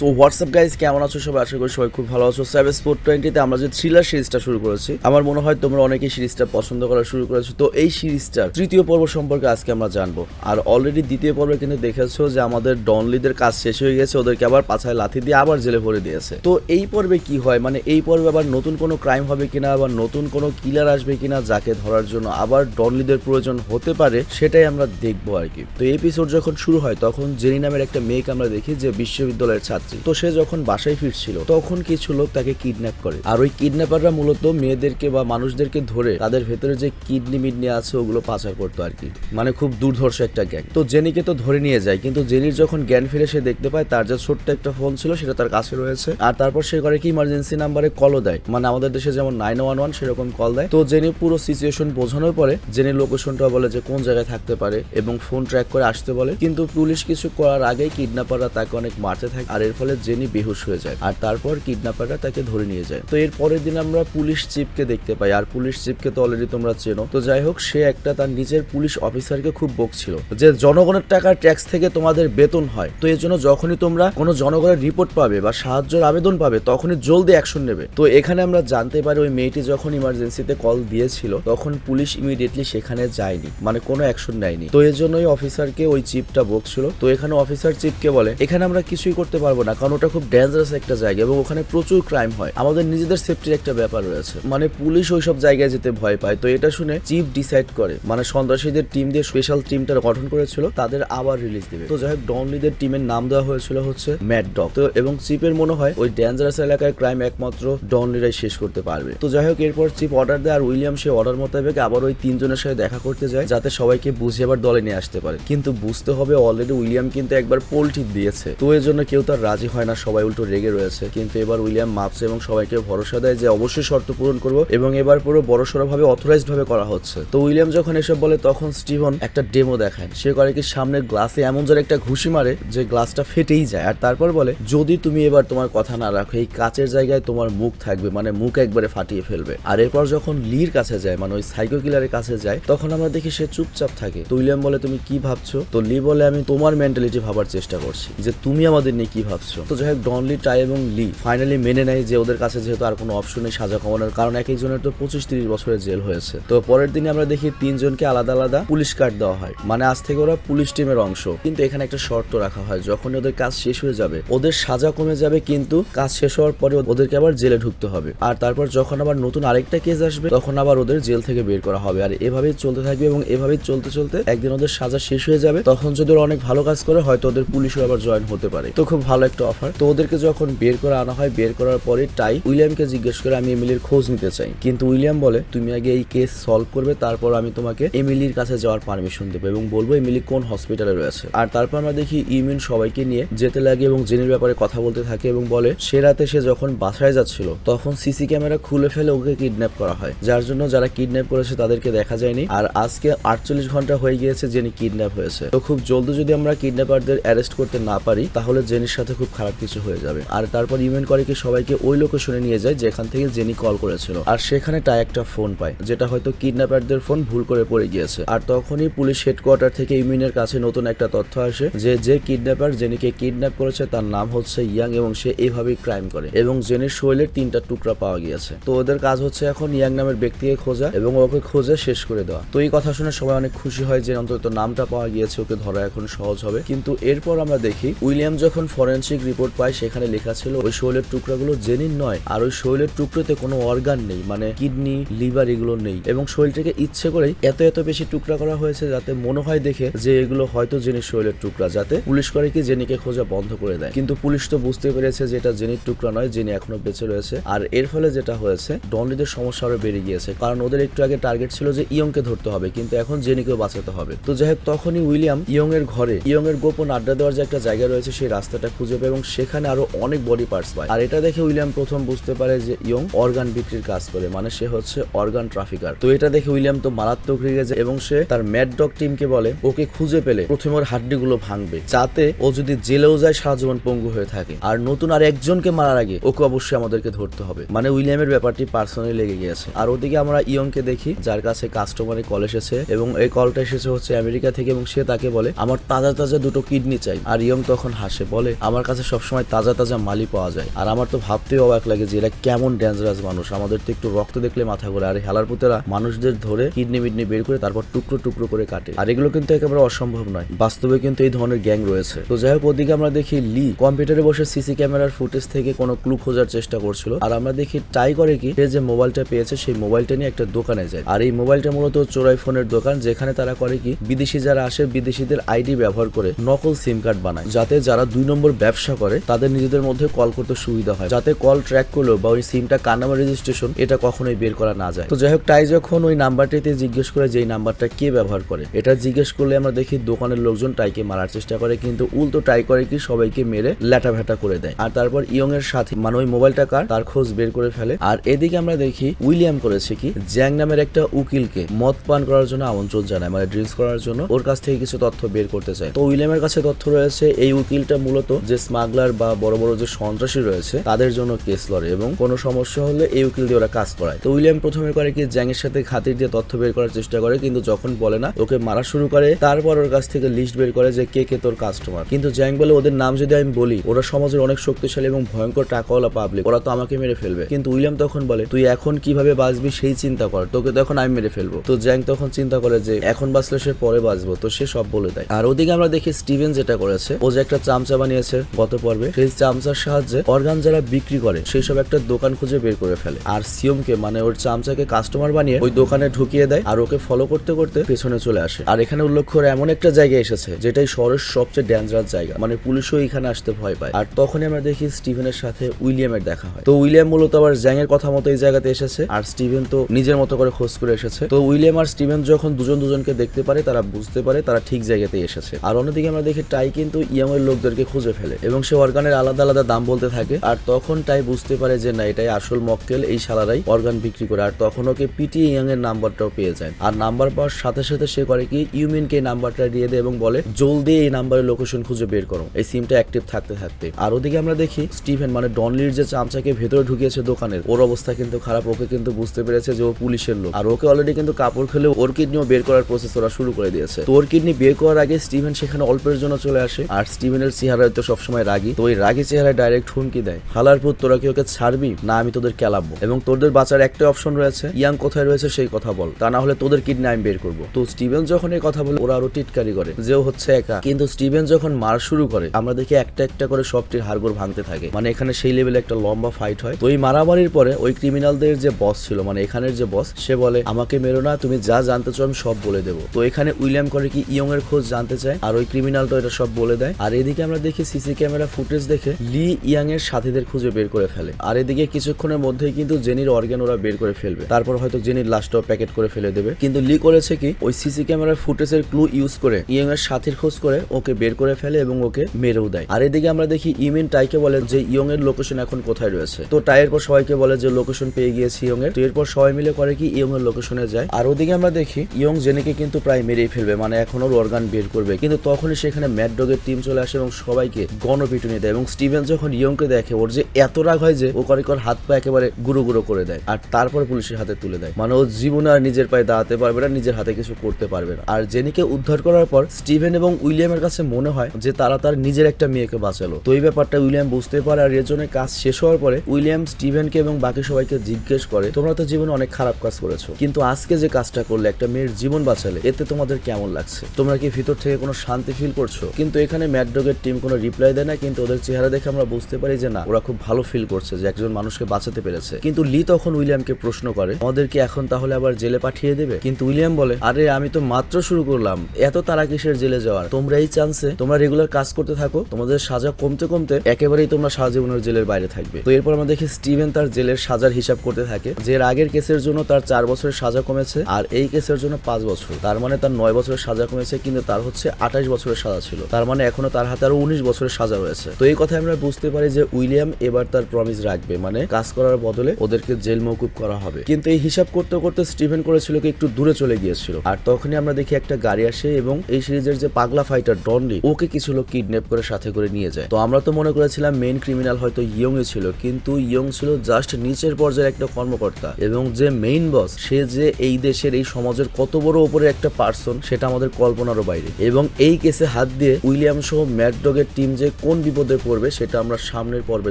So WhatsApp guys কেমন আছো সবাই? আশা করি সবাই খুব ভালো আছো। সেভেন স্পোর্ট টোয়েন্টিতে আমরা যে থ্রিলার সিরিজটা শুরু করেছি, আমার মনে হয় তোমরা অনেকেই সিরিজটা পছন্দ করা শুরু করেছ। তো এই সিরিজটার তৃতীয় পর্ব সম্পর্কে আজকে আমরা জানব। আর অলরেডি দ্বিতীয় পর্বে কিন্তু দেখেছ যে আমাদের ডনলিদের কাজ শেষ হয়ে গেছে, ওদেরকে আবার পাছায় লাথি দিয়ে আবার জেলে ভরে দিয়েছে। তো এই পর্বে কি হয়? মানে এই পর্বে আবার নতুন কোনো ক্রাইম হবে কিনা আবার নতুন কোনো কিলার আসবে কিনা, যাকে ধরার জন্য আবার ডনলিদের প্রয়োজন হতে পারে, সেটাই আমরা দেখব আর কি। তো এপিসোড যখন শুরু হয়, তখন জেনি নামের একটা মেয়েকে আমরা দেখি যে বিশ্ববিদ্যালয়ের ছাত্রী। তো সে যখন বাসায় ফিরছিল, তখন কিছু লোক তাকে কিডন্যাপ করে। আর ওই কিডন্যাপাররা মূলত মেয়েদেরকে বা মানুষদেরকে ধরে তাদের ভেতরে যে কিডনি মিডনি আছে, ওগুলো পাচার করতো আর কি। মানে খুব দুর্ধর্ষ একটা গ্যাং তো জেনিকে তো ধরে নিয়ে যায়, কিন্তু জেনির যখন জ্ঞান ফিরে সে দেখতে পায়, তার যে ছোট্ট একটা ফোন ছিল, সেটা তার কাছে রয়েছে। আর তারপর সে করে কি ইমার্জেন্সি নাম্বারে কলও দেয়। মানে আমাদের দেশে যেমন নাইন ওয়ান ওয়ান সেরকম কল দেয়। তো জেনি পুরো সিচুয়েশন বোঝানোর পরে জেনি লোকেশনটা বলে যে কোন জায়গায় থাকতে পারে এবং ফোন ট্র্যাক করে আসতে বলে। কিন্তু পুলিশ কিছু করার আগেই কিডন্যাপাররা তাকে অনেক মারতে থাকে। আর এর ফলে জেনি বেহুশ হয়ে যায়। আর তারপর কিডন্যাপাররা তাকে ধরে নিয়ে যায়। তো এর পরের দিন আমরা পুলিশ চিফকে দেখতে পাই। আর পুলিশ চিফকে তো অলরেডি তোমরা চেনো। তো যাই হোক, সে একটা তার নিজের পুলিশ অফিসারকে খুব বকছিল যে, জনগণের টাকার ট্যাক্স থেকে তোমাদের বেতন হয়। তো এর জন্য যখনই তোমরা কোনো জনগণের রিপোর্ট পাবে বা সাহায্যের আবেদন পাবে, তখনই জলদি অ্যাকশন নেবে। তো এখানে আমরা জানতে পারি ওই মেয়েটি যখন ইমার্জেন্সিতে কল দিয়েছিল, তখন পুলিশ ইমিডিয়েটলি সেখানে যায়নি। মানে কোনো অ্যাকশন নেয়নি। তো এর জন্যই অফিসারকে ওই চিপটা বকছিল। তো এখানে অফিসার চিপকে বলে, এখানে আমরা কিছুই করতে পারব না, কারণ ওটা খুব ডেঞ্জারাস একটা জায়গা এবং ওখানে প্রচুর ক্রাইম হয়। আমাদের নিজেদের সেফটির একটা ব্যাপার রয়েছে। মানে পুলিশ ওই সব জায়গায় যেতে ভয় পায়। তো এটা শুনে চিফ ডিসাইড করে। মানে সন্ত্রাসীদের টিম দিয়ে স্পেশাল টিমটা গঠন করেছিল, তাদের আবার রিলিজ দিবে। তো যাই হোক ডনলিদের টিমের নাম দেওয়া হয়েছিল হচ্ছে ম্যাড ডগ তো এবং চিপের মনে হয়, ওই ডেঞ্জারাস এলাকায় ক্রাইম একমাত্র ডনলিরাই শেষ করতে পারবে। তো যাই হোক এরপর চিফ অর্ডার দেয় আর উইলিয়াম সে অর্ডার মোতাবেক আবার ওই তিনজনের সাথে দেখা করতে যায়, যাতে সবাইকে বুঝিয়ে আবার দলে নিয়ে আসতে পারে। কিন্তু বুঝতে হবে অলরেডি উইলিয়াম কিন্তু একবার পোল্টি দিয়েছে। তো এর জন্য কেউ তার রাজি হয় না, সবাই উল্টো রেগে রয়েছে। কিন্তু এবার উইলিয়াম মাপছে এবং সবাইকে ভরসা দেয় যে অবশ্যই শর্ত পূরণ করব এবং এবার পুরো বড়সড় ভাবে অথরাইজড ভাবে করা হচ্ছে। তো উইলিয়াম যখন এসব বলে, তখন স্টিভন একটা ডেমো দেখায়। সে করে কি সামনের গ্লাসে এমন জোরে একটা ঘুষি মারে যে গ্লাসটা ফেটেই যায়। আর তারপর বলে, যদি তুমি এবার তোমার কথা না রাখো, এই কাচের জায়গায় তোমার মুখ থাকবে মানে মুখ একবারে ফাটিয়ে ফেলবে। আর এরপর যখন লির কাছে যায় মানে ওই সাইকো কিলারের কাছে যায়, তখন আমরা দেখি সে চুপচাপ থাকে। তো উইলিয়াম বলে, তুমি কি ভাবছ? তো লি বলে, আমি তোমার মেন্টালিটি ভাবার চেষ্টা করছি যে তুমি আমাদের নিয়ে কি ভাবছ? তো যাই হোক ডনলি টাই এবং লি ফাইনালি মেনে নেয় যে ওদের কাছে যেহেতু আর কোনো অপশন নেই সাজা কমানোর, কারণ এক একজনের তো পঁচিশ তিরিশ বছরের জেল হয়েছে। তো পরের দিনে আমরা দেখি তিনজনকে আলাদা আলাদা পুলিশ কার্ড দেওয়া হয়। মানে আজ থেকে ওরা পুলিশ টিমের অংশ। কিন্তু এখানে একটা শর্ত রাখা হয় যখন ওদের কাজ শেষ হয়ে যাবে, ওদের সাজা কমে যাবে, কিন্তু কাজ শেষ হওয়ার পরে ওদেরকে আবার জেলে ঢুকতে হবে। আর তারপর যখন আবার নতুন আরেকটা কেস আসবে, তখন আবার ওদের জেল থেকে বের করা হবে। আর এভাবেই চলতে থাকবে এবং এভাবেই চলতে চলতে একদিন ওদের সাজা শেষ হয়ে যাবে। তখন যদি ওরা অনেক ভালো কাজ করে, হয়তো ওদের পুলিশও আবার জয়েন হতে পারে। তো খুব ভালো একটা অফার তো ওদেরকে যখন বের করে আনা হয়, বের করার পরে টাই উইলিয়ামকে জিজ্ঞেস করে আমি এমিলির খোঁজ নিতে চাই। কিন্তু উইলিয়াম বলে, তুমি আগে এই কেস সলভ করবে, তারপর আমি তোমাকে এমিলির কাছে যাওয়ার পারমিশন দেবো এবং বলব এমিলি কোন হসপিটালে রয়েছে। আর তারপর আমরা দেখি ইমিন সবাইকে নিয়ে যেতে লাগে এবং জেনির ব্যাপারে কথা বলতে থাকে এবং বলে, সে রাতে সে যখন বাসায় যাচ্ছিল, তখন সিসি ক্যামেরা খুলে ফেলে ওকে কিডন্যাপ করা হয়। যার জন্য যারা কিডন্যাপ করেছে তাদেরকে দেখা যায়নি। আর আজকে আটচল্লিশ ঘণ্টা হয়ে গিয়েছে জেনি কিডন্যাপ হয়েছে। তো খুব জলদি যদি আমরা কিডন্যাপারদের অ্যারেস্ট করতে না পারি, তাহলে জেনির সাথে খুব খারাপ কিছু হয়ে যাবে। আর তারপর ইমেন করে কি সবাইকে ওই লোকেশনে নিয়ে যায় যেখান থেকে জেনি কল করেছিল। আর সেখানে টাই একটা ফোন পায়, যেটা হয়তো কিডন্যাপারদের ফোন ভুল করে পড়ে গিয়েছে। আর তখনই পুলিশ হেডকোয়ার্টার থেকে ইমিনের কাছে নতুন একটা তথ্য আসে যে যে কিডন্যাপার জেনিকে কিডন্যাপ করেছে তার নাম হচ্ছে ইয়াং এবং সে এইভাবেই ক্রাইম করে। এবং জেনির শৈলের তিনটা টুকরা পাওয়া গিয়েছে। তো ওদের কাজ হচ্ছে এখন ইয়াং নামের ব্যক্তিকে খোঁজা এবং ওকে খোঁজে শেষ করে দেওয়া। তো এই কথা শুনে সবাই অনেক খুশি হয় যে, অন্তত নামটা পাওয়া গিয়েছে, ওকে ধরা এখন সহজ হবে। কিন্তু এরপর আমরা দেখি, উইলিয়াম যখন ফরেন্সিক রিপোর্ট পায়, সেখানে লেখা ছিল, ওই শৈলের টুকরাগুলো জেনির নয়। আর ওই শৈলের টুকরোতে কোনো অর্গান নেই মানে কিডনি লিভার এগুলো নেই। এবং শরীরটাকে ইচ্ছে করেই এত এত বেশি টুকরা করা হয়েছে যাতে মনে হয় দেখে যে এগুলো হয়তো জেনির শরীরের টুকরা, যাতে পুলিশ করে কি জেনিকে খোঁজা বন্ধ করে দেয়। কিন্তু পুলিশ তো বুঝতে পেরেছে যে এটা জেনির টুকরা নয়, জেনি এখনও বেঁচে রয়েছে। আর এর ফলে যেটা হয়েছে ডনলিদের সমস্যা আরও বেড়ে গিয়েছে। কারণ ওদের একটু আগে টার্গেট ছিল যে ইয়ংকে ধরতে হবে, কিন্তু এখন জেনিকেও বাঁচাতে হবে। তো যাই হোক, তখনই উইলিয়াম ইয়ং এর ঘরে ইয়ং এর গোপন আড্ডা দেওয়ার যে একটা জায়গা রয়েছে, সেই রাস্তাটা খুঁজে পায় এবং সেখানে আরও অনেক বডি পার্টস পায়। আর এটা দেখে উইলিয়াম প্রথম বুঝতে পারে যে ইয়ং অর্গান বিক্রির কাজ করে মানে সে হচ্ছে অর্গান ট্রাফিকার। তো এটা দেখে উইলিয়াম তো মারাত্মক রেগে যায় এবং সে তার ম্যাড ডগ টিমকে বলে, ওকে খুঁজে পেলে প্রথমে ওর হাড্ডিগুলো ভাঙবে, যাতে ও যদি জেলেও যায় সারা জীবন পঙ্গু হয়ে থাকে। আর নতুন আর একজনকে মারার আগে ওকে অবশ্যই আমাদেরকে ধরতে হবে। মানে উইলিয়ামের ব্যাপারটি পার্সোনালি লেগে গিয়েছে। আর ওদিকে আমরা ইয়ংকে দেখি, যার কাছে কাস্টমারের কল এসেছে এবং এই কলটা এসেছে হচ্ছে আমেরিকা থেকে এবং সে তাকে বলে, আমার তাজা তাজা দুটো কিডনি চাই। আর ইয়ং তখন হাসে, বলে, আমার কাছে সবসময় তাজা তাজা মালি পাওয়া যায়। আর আমার তো ভাবতেই অবাক লাগে যে এরা কেমন ডেঞ্জারাস মানুষ। আমাদের তো একটু রক্ত দেখলে মাথা ঘোরে। আর হেলার পুতেরা মানুষদের ধরে কিডনি মিডনি বের করে তারপর টুকরো টুকরো করে কাটে। আর এগুলো কিন্তু একেবারে অসম্ভব নয়। বাস্তবে কিন্তু এই ধরনের গ্যাং রয়েছে। তো যাই হোক, ওদিকে আমরা দেখি লি কম্পিউটারে বসে সিসি ক্যামেরার ফুটেজ থেকে কোনো ক্লু খোঁজার চেষ্টা করছিল। আর আমরা দেখি ট্রাই করে কি? সে যে মোবাইলটা পেয়েছে, সেই মোবাইলটা নিয়ে একটা দোকানে যায়। আর এই মোবাইলটা মূলত চোরাই ফোনের দোকান, যেখানে তারা করে কি? বিদেশি যারা আসে, বিদেশিদের আইডি ব্যবহার করে নকল সিম কার্ড বানায়। যাতে যারা দুই নম্বর ব্যবসা করে, তাদের নিজেদের মধ্যে কল করতে সুবিধা হয়। যাতে কল ট্র্যাক করলেও বা ওই সিমটা কার নামে রেজিস্ট্রেশন এটা কখনোই বের করা না যায়। তো যাই হোক টাই যখন ওই নাম্বারটিতে জিজ্ঞেস করে যে নাম্বারটা কে ব্যবহার করে, এটা জিজ্ঞেস করলে আমরা দেখি দোকানের লোকজন টাইকে মারার চেষ্টা করে, কিন্তু উল্টো ট্রাই করে কি সবাইকে মেরে ল্যাটা ভ্যাটা করে দেয়। আর তারপর ইয়ং এর সাথে মানে ওই মোবাইলটা কার, তার খোঁজ বের করে ফেলে। আর এদিকে আমরা দেখি উইলিয়াম করেছে কি, জ্যাং নামের একটা উকিলকে মদ পান করার জন্য আমন্ত্রণ জানায় মানে ড্রিঙ্কস করার জন্য। ওর কাছ থেকে কিছু তথ্য বের করতে চায়। তো উইলিয়ামের কাছে তথ্য রয়েছে, এই উকিলটা মূলত যে স্মাগলার বা বড় বড় যে সন্ত্রাসী রয়েছে, তাদের জন্য কেস লড়ে এবং কোনো সমস্যা হলে এই উকিল দিয়ে ওরা কাজ করায়। তো উইলিয়াম প্রথমে করে কি জ্যাং এর সাথে খাতির দিয়ে তথ্য বের করার চেষ্টা করে, কিন্তু যখন বলে না, ওকে মারা শুরু করে, তারপর ওর কাছ থেকে লিস্ট বের করে যে কে কে তোর কাস্টমার কিন্তু জ্যাং বলে, ওদের নাম যদি আমি বলি, ওরা সমাজের অনেক শক্তিশালী এবং ভয়ঙ্কর টাকাওয়ালা পাবলিক ওরা তো আমাকে মেরে ফেলবে। কিন্তু উইলিয়াম তখন বলে, তুই এখন কীভাবে বাঁচবি সেই চিন্তা কর, তোকে তখন আমি মেরে ফেলব। তো জ্যাং তখন চিন্তা করে যে, এখন বাঁচলে সে পরে বাঁচবো। তো সে সব বলে দেয়। আর ওদিকে আমরা দেখি স্টিভেন যেটা করেছে, ও যে একটা চামচা বানিয়েছে গত পর্বে সেই চামচার সাহায্যে অর্গান যারা বিক্রি করে সেই সব একটা দোকান খুঁজে বের করে ফেলে। আর সিয়মকে মানে ওর চামচাকে কাস্টমার বানিয়ে ওই দোকানে ঢুকিয়ে দেয় আর ওকে ফলো করতে করতে পেছনে চলে আসে। আর এখানে উল্লেখ করে এমন একটা জায়গায় এসেছে, যেটাই শহরের সবচেয়ে ডেঞ্জারাস জায়গা। মানে পুলিশও এখানে আসতে ভয় পায়। আর তখনই আমরা দেখি স্টিভেনের সাথে উইলিয়ামের দেখা হয়। তো উইলিয়াম মূলত আবার জ্যাং এর কথা মতো এই জায়গাতে এসেছে। আর স্টিভেন তো নিজের মতো করে খোঁজ করে এসেছে। তো উইলিয়াম আর স্টিভেন যখন দুজন দুজনকে দেখতে পারে, তারা বুঝতে পারে তারা ঠিক জায়গাতে এসেছে। আর অন্যদিকে আমরা দেখি, টাই কিন্তু ইয়ং এর লোকদেরকে খুঁজে ফেলে। এবং সে অর্গানের আলাদা আলাদা দাম বলতে থাকে। আর তখন তাই বুঝতে পারে যে না, এটাই আসল মক্কেল, এই শালারাই অর্গান বিক্রি করে। আর তখন ওকে পিটি ইয়ং এর নাম্বারটাও পেয়ে যায়। আর নাম্বার পাওয়ার সাথে সাথে সে করে কি ইউমিনকে নাম্বারটা দিয়ে দেয় এবং বলে, জলদি এই নাম্বারের লোকেশন খুঁজে বের করো। এই সিমটা অ্যাক্টিভ থাকতে থাকতে। আর ওদিকে আমরা দেখি, স্টিভেন মানে ডনলির যে চামচাকে ভেতরে ঢুকিয়েছে দোকানের, ওর অবস্থা কিন্তু খারাপ। ওকে কিন্তু বুঝতে পেরেছে যে ও পুলিশের লোক। আর ওকে অলরেডি কিন্তু কাপড় খেলে ওর কিডনিও বের করার প্রসেস ওরা শুরু করে দিয়েছে। তো ওর কিডনি বের করার আগে স্টিভেন সেখানে অল্পের জন্য চলে আসে। আর স্টিভেনের চেহারায় তো সবসময় রাগি, তো ওই রাগি চেহারায় ডাইরেক্ট হুমকি দেয়। হালার পুত তোরা কি ওকে ছাড়বি? না, আমি তোদের কেলাবো। এবং তোদের বাঁচার একটা অপশন রয়েছে। ইয়াং কোথায় রয়েছে সেই কথা বল। তা না হলে তোদের কিডনি আমি বের করব। তো স্টিভেন যখন এই কথা বলে, ওরা আরও টিটকারি করে যে হচ্ছে একা। কিন্তু স্টিভেন যখন মার শুরু করে, আমরা দেখি একটা একটা করে সবটির হাড়গোড় ভাঙতে থাকে। মানে এখানে সেই লেভেলে একটা লম্বা ফাইট হয়। তো এই মারামারির পরে ওই ক্রিমিনালদের যে বস ছিল মানে এখানের যে বস সে বলে, আমাকে মেরো না, তুমি যা জানতে চাও আমি সব বলে দেবো। তো এখানে উইলিয়াম করে কি ইয়ং এর খোঁজ জানতে চায়? আর ওই ক্রিমিনালটা এটা সব বলে দেয়। আর এদিকে আমরা দেখি সিসি ক্যামেরা ফুটেজ দেখে লি ইয়াং এর সাথীদের খুঁজে বের করে ফেলে। আর এদিকে কিছুক্ষণের মধ্যেই কিন্তু জেনির অর্গান ওরা বের করে ফেলবে। তারপর হয়তো জেনির লাশটাও প্যাকেট করে ফেলে দেবে। কিন্তু লি করেছে কি, ওই সিসি ক্যামেরার ফুটেজের ক্লু ইউজ করে ইয়ং এর সাথীর খোঁজ করে ওকে বের করে ফেলে এবং ওকে মেরেও দেয়। আর এদিকে আমরা দেখি ইমিন টাইকে বলে যে ইয়ং এর লোকেশন এখন কোথায় রয়েছে। তো টাইয়ের পর সবাইকে বলে যে লোকেশন পেয়ে গিয়েছি ইয়ং এর তো এরপর সবাই মিলে করে কি ইয়ং এর লোকেশনে যায়। আর ওদিকে আমরা দেখি ইয়ং জেনিকে কিন্তু প্রায় মেরেই ফেলবে। মানে এখন ওর অর্গান বের করবে। কিন্তু তখনই সেখানে ম্যাড ডগের টিম চলে আসে এবং সবাইকে গণপিটুনি দেয় এবং স্টিভেন যখন ইয়ংকে দেখে, ওর যে এত রাগ হয় যে ও করে হাত পা একেবারে গুঁড়ো গুঁড়ো করে দেয় আর তারপর পুলিশের হাতে তুলে দেয়। মানে ও জীবনে আর নিজের পায়ে দাঁড়াতে পারবে না, নিজের হাতে কিছু করতে পারবে না। আর জেনিকে উদ্ধার করার পর স্টিভেন এবং উইলিয়ামের কাছে মনে হয় যে তারা তার নিজের একটা মেয়েকে বাঁচালো। তো এই ব্যাপারটা উইলিয়াম বুঝতে পারে আর এর জন্য কাজ শেষ হওয়ার পরে উইলিয়াম স্টিভেনকে এবং বাকি সবাইকে জিজ্ঞেস করে, তোমরা তো জীবনে অনেক খারাপ কাজ করেছ, কিন্তু আজকে যে কাজটা করলে একটা মেয়ের জীবন বাঁচালে, এতে তোমাদের কেমন লাগছে? তোমরা কি ভিতর থেকে কোনো শান্তি ফিল করছ? কিন্তু এখানে ম্যাডডগের টিম কোনো রিপ্লাই দেয় না, কিন্তু ওদের চেহারা দেখে আমরা বুঝতে পারি যে না, ওরা খুব ভালো ফিল করছে যে একজন মানুষকে বাঁচাতে পেরেছে। কিন্তু লি তখন উইলিয়ামকে প্রশ্ন করে, আমাদেরকে এখন তাহলে আবার জেলে পাঠিয়ে দেবে? কিন্তু উইলিয়াম বলে, আরে, আমি তো মাত্র শুরু করলাম। এত তারা কিসের জেলে যাওয়ার? তোমরা এই চান্সে তোমরা রেগুলার কাজ করতে থাকো, তোমাদের সাজা কমতে কমতে একেবারেই তোমরা সারা জীবনের জেলের বাইরে থাকবে। তো এরপর আমরা দেখি স্টিভেন তার জেলের সাজার হিসাব করতে থাকে, যে আগের কেসের জন্য তার চার বছরের সাজা কমেছে, আর এই কেসের জন্য পাঁচ বছর। তার মানে তার নয় বছরের সাজা কমেছে, কিন্তু তার হচ্ছে আঠাশ বছরের সাজা ছিল। তার মানে এখনও তার হাতে আরও উনিশ বছরের সাজা রয়েছে। তো এই কথায় আমরা বুঝতে পারি যে উইলিয়াম এবার তার প্রমিস রাখবে মানে কাজ করার বদলে ওদেরকে জেল মৌকুব করা হবে। কিন্তু এই হিসাব করতে করতে স্টিভেন করেছিল কি একটু দূরে চলে গিয়েছিল। আর তখনই আমরা দেখি একটা গাড়ি আসে এবং এই সিরিজের যে পাগলা ফাইটার ডনলি ওকে কিছু লোক কিডন্যাপ করে সাথে করে নিয়ে যায়। তো আমরা তো মনে করেছিলাম মেইন ক্রিমিনাল হয়তো ইয়ং এ ছিল, কিন্তু ইয়ং ছিল জাস্ট নিচের পর্যায়ের একটা কর্মকর্তা। এবং যে মেইন বস সে যে এই দেশের, এই সমাজের কত বড় উপরে একটা পার্সন সেটা আমাদের কল্পনারও বাইরে। এবং এই কেসে হাত দিয়ে উইলিয়াম সহ ম্যাড ডগের টিম যে কোন বিপদে পড়বে সেটা আমরা সামনের পর্বে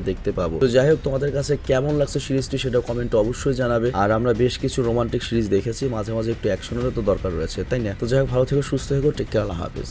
দেখতে পাবো। তো যাই হোক, তোমাদের কাছে কেমন লাগছে সিরিজটি সেটা কমেন্ট অবশ্যই জানাবে। আর আমরা বেশ কিছু রোমান্টিক সিরিজ দেখেছি, মাঝে মাঝে একটু অ্যাকশনেরও তো দরকার রয়েছে, তাই না? তো যাই হোক, ভালো থেকে, সুস্থ থেকো টেক কেয়ার হাফিজ।